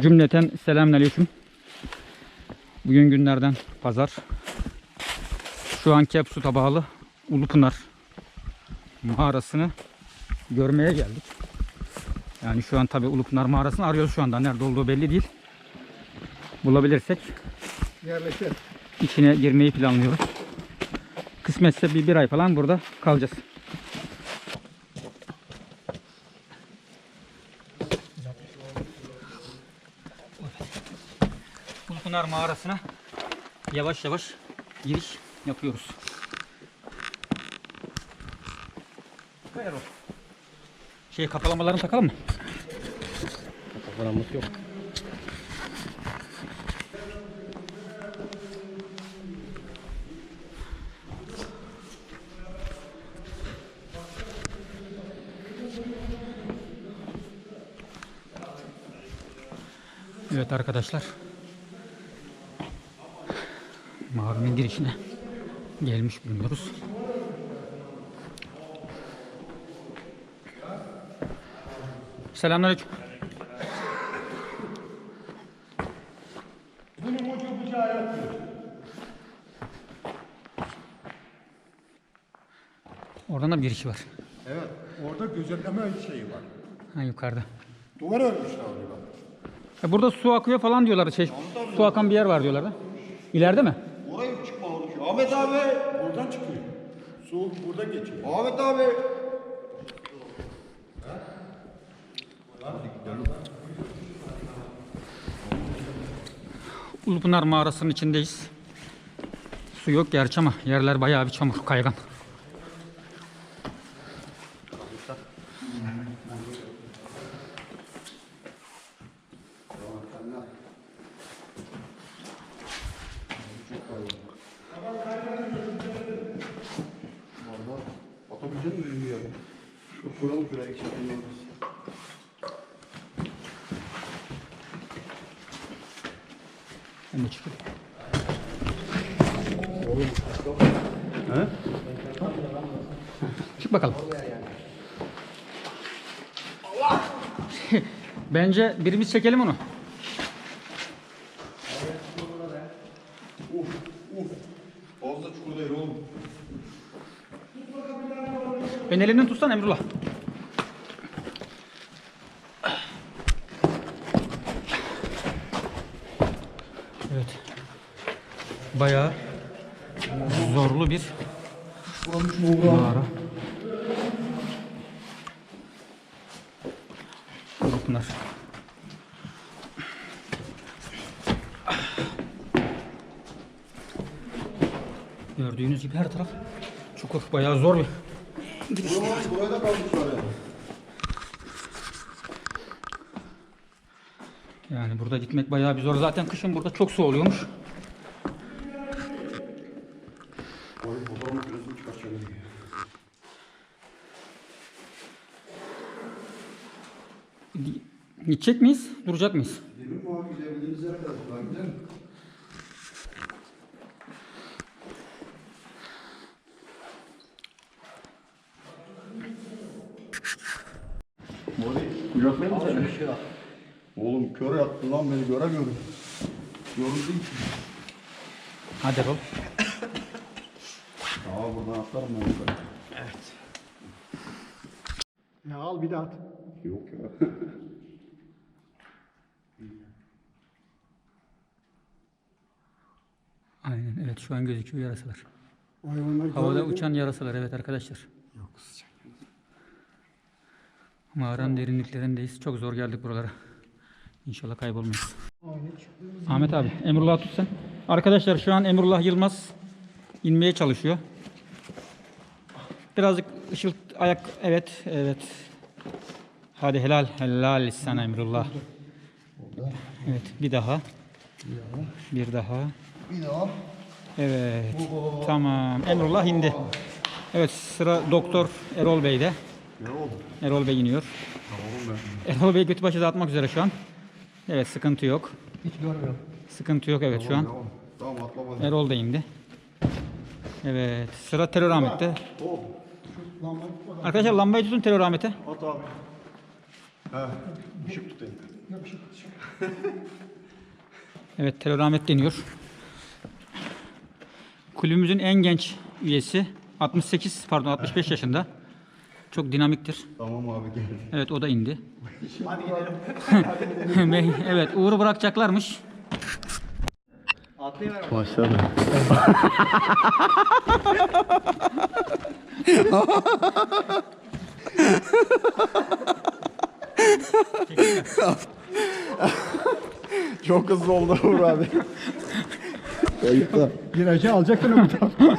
Cümleten selamünaleyküm. Bugün günlerden pazar. Şu an Kepsut'a bağlı Ulupınar mağarasını görmeye geldik. Yani şu an tabi Ulupınar mağarasını arıyoruz şu anda. Nerede olduğu belli değil. Bulabilirsek Yerleşir. içine girmeyi planlıyoruz. Kısmetse bir, bir ay falan burada kalacağız. Ulupınar mağarasına yavaş yavaş giriş yapıyoruz. Şey kapalamalarını takalım mı? Karanlık yok. Evet arkadaşlar. Mağaranın girişine gelmiş bulunuyoruz. Selamünaleyküm. Oradan da bir girişi var. Evet. Orada gözetleme şeyi var. Ha yukarıda. Duvar örmüşler oraya. Ya burada su akıyor falan diyorlar. Şey, su akan bir yer var diyorlar da. İleride mi? Ahmet abi. Oradan çıkıyor. Su burada geçiyor. Ahmet abi. Ulupınar mağarasının içindeyiz. Su yok gerçi ama yerler bayağı bir çamur, kaygan. Misin bir yere? Şu koyalım şuraya ekşitmeyi. Ben de çıkayım. Çık bakalım. Bence birimiz çekelim onu. Fazla çukur değil oğlum. Ben elinden tutsan Emrullah. Evet. Bayağı zorlu bir mağara. Pınar. Gördüğünüz gibi her taraf çukur. Bayağı zor bir Buraya, buraya da kalmışlar ya. Yani burada gitmek bayağı bir zor. Zaten kışın burada çok su oluyormuş. Gidecek miyiz? Duracak mıyız? Değil mi abi? Gidebildiğiniz yere kadar. Gidelim. Kucaklayayım mı seni? Oğlum kör yattın lan beni göremiyorum. Yoruldun ki. Hadi Erol. Aa buradan atlarım ben yukarı. Ya al bir de at. Yok ya. Aynen evet şu an gözüküyor yarasalar. Hayvanlar Havada görmedi. uçan yarasalar evet arkadaşlar. Yok sıcak. Mağaranın derinliklerindeyiz. Çok zor geldik buralara. İnşallah kaybolmayız. Ahmet abi Emrullah tut sen. Arkadaşlar şu an Emrullah Yılmaz inmeye çalışıyor. Birazcık ışıl ayak evet evet. Hadi helal helal sana Emrullah. Evet bir daha. Bir daha. Bir daha. Evet. Tamam. Emrullah indi. Evet sıra Doktor Erol Bey'de. Oldu? Erol Bey iniyor. Tamam ben. Erol Bey götü başı dağıtmak üzere şu an. Evet sıkıntı yok. Hiç görmüyorum. Sıkıntı yok evet şu an. Tamam, tamam atlamadım. Erol da indi. Evet sıra Terör Ahmet'te. Arkadaşlar lambayı tutun Terör Ahmet'e. At abi. He. Işık tutayım. Yok, şey- bir şey- Evet Terör Ahmet deniyor. Kulübümüzün en genç üyesi 68 pardon 65 yaşında. Çok dinamiktir. Tamam abi gel. Evet o da indi. Bey, evet Uğur'u bırakacaklarmış. Başladı. Çok hızlı oldu Uğur abi. Kayıtta. Virajı alacaktın öbür tarafa.